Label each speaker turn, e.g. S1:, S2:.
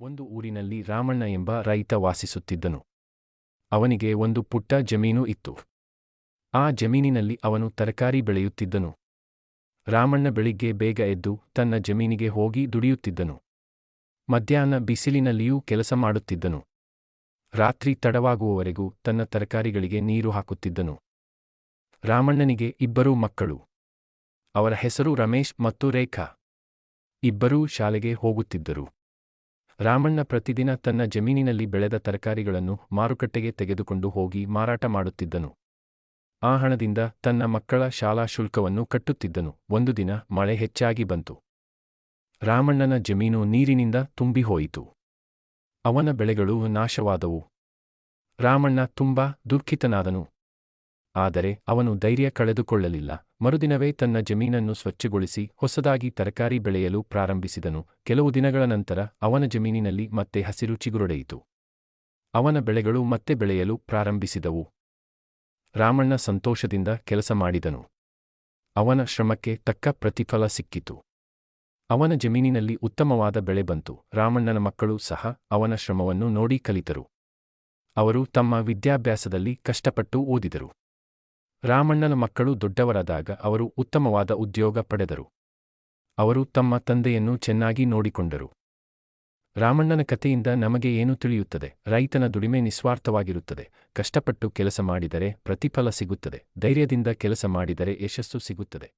S1: ಒಂದು ಊರಿನಲ್ಲಿ ರಾಮಣ್ಣ ಎಂಬ ರೈತ ವಾಸಿಸುತ್ತಿದ್ದನು. ಅವನಿಗೆ ಒಂದು ಪುಟ್ಟ ಜಮೀನು ಇತ್ತು. ಆ ಜಮೀನಿನಲ್ಲಿ ಅವನು ತರಕಾರಿ ಬೆಳೆಯುತ್ತಿದ್ದನು. ರಾಮಣ್ಣ ಬೆಳಿಗ್ಗೆ ಬೇಗ ಎದ್ದು ತನ್ನ ಜಮೀನಿಗೆ ಹೋಗಿ ದುಡಿಯುತ್ತಿದ್ದನು. ಮಧ್ಯಾಹ್ನ ಬಿಸಿಲಿನಲ್ಲಿಯೂ ಕೆಲಸ ಮಾಡುತ್ತಿದ್ದನು. ರಾತ್ರಿ ತಡವಾಗುವವರೆಗೂ ತನ್ನ ತರಕಾರಿಗಳಿಗೆ ನೀರು ಹಾಕುತ್ತಿದ್ದನು. ರಾಮಣ್ಣನಿಗೆ ಇಬ್ಬರೂ ಮಕ್ಕಳು. ಅವರ ಹೆಸರು ರಮೇಶ್ ಮತ್ತು ರೇಖಾ. ಇಬ್ಬರೂ ಶಾಲೆಗೆ ಹೋಗುತ್ತಿದ್ದರು. ರಾಮಣ್ಣ ಪ್ರತಿದಿನ ತನ್ನ ಜಮೀನಿನಲ್ಲಿ ಬೆಳೆದ ತರಕಾರಿಗಳನ್ನು ಮಾರುಕಟ್ಟೆಗೆ ತೆಗೆದುಕೊಂಡು ಹೋಗಿ ಮಾರಾಟ ಮಾಡುತ್ತಿದ್ದನು. ಆ ಹಣದಿಂದ ತನ್ನ ಮಕ್ಕಳ ಶಾಲಾ ಶುಲ್ಕವನ್ನು ಕಟ್ಟುತ್ತಿದ್ದನು. ಒಂದು ದಿನ ಮಳೆ ಹೆಚ್ಚಾಗಿ ಬಂತು. ರಾಮಣ್ಣನ ಜಮೀನು ನೀರಿನಿಂದ ತುಂಬಿಹೋಯಿತು. ಅವನ ಬೆಳೆಗಳು ನಾಶವಾದವು. ರಾಮಣ್ಣ ತುಂಬಾ ದುಃಖಿತನಾದನು. ಆದರೆ ಅವನು ಧೈರ್ಯ ಕಳೆದುಕೊಳ್ಳಲಿಲ್ಲ. ಮರುದಿನವೇ ತನ್ನ ಜಮೀನನ್ನು ಸ್ವಚ್ಛಗೊಳಿಸಿ ಹೊಸದಾಗಿ ತರಕಾರಿ ಬೆಳೆಯಲು ಪ್ರಾರಂಭಿಸಿದನು. ಕೆಲವು ದಿನಗಳ ನಂತರ ಅವನ ಜಮೀನಿನಲ್ಲಿ ಮತ್ತೆ ಹಸಿರು ಚಿಗುರೊಡೆಯಿತು. ಅವನ ಬೆಳೆಗಳು ಮತ್ತೆ ಬೆಳೆಯಲು ಪ್ರಾರಂಭಿಸಿದವು. ರಾಮಣ್ಣ ಸಂತೋಷದಿಂದ ಕೆಲಸ ಮಾಡಿದನು. ಅವನ ಶ್ರಮಕ್ಕೆ ತಕ್ಕ ಪ್ರತಿಫಲ ಸಿಕ್ಕಿತು. ಅವನ ಜಮೀನಿನಲ್ಲಿ ಉತ್ತಮವಾದ ಬೆಳೆ ಬಂತು. ರಾಮಣ್ಣನ ಮಕ್ಕಳು ಸಹ ಅವನ ಶ್ರಮವನ್ನು ನೋಡಿ ಕಲಿತರು. ಅವರು ತಮ್ಮ ವಿದ್ಯಾಭ್ಯಾಸದಲ್ಲಿ ಕಷ್ಟಪಟ್ಟು ಓದಿದರು. ರಾಮಣ್ಣನ ಮಕ್ಕಳು ದೊಡ್ಡವರಾದಾಗ ಅವರು ಉತ್ತಮವಾದ ಉದ್ಯೋಗ ಪಡೆದರು. ಅವರು ತಮ್ಮ ತಂದೆಯನ್ನು ಚೆನ್ನಾಗಿ ನೋಡಿಕೊಂಡರು. ರಾಮಣ್ಣನ ಕಥೆಯಿಂದ ನಮಗೆ ಏನು ತಿಳಿಯುತ್ತದೆ? ರೈತನ ದುಡಿಮೆ ನಿಸ್ವಾರ್ಥವಾಗಿರುತ್ತದೆ. ಕಷ್ಟಪಟ್ಟು ಕೆಲಸ ಮಾಡಿದರೆ ಪ್ರತಿಫಲ ಸಿಗುತ್ತದೆ. ಧೈರ್ಯದಿಂದ ಕೆಲಸ ಮಾಡಿದರೆ ಯಶಸ್ಸು ಸಿಗುತ್ತದೆ.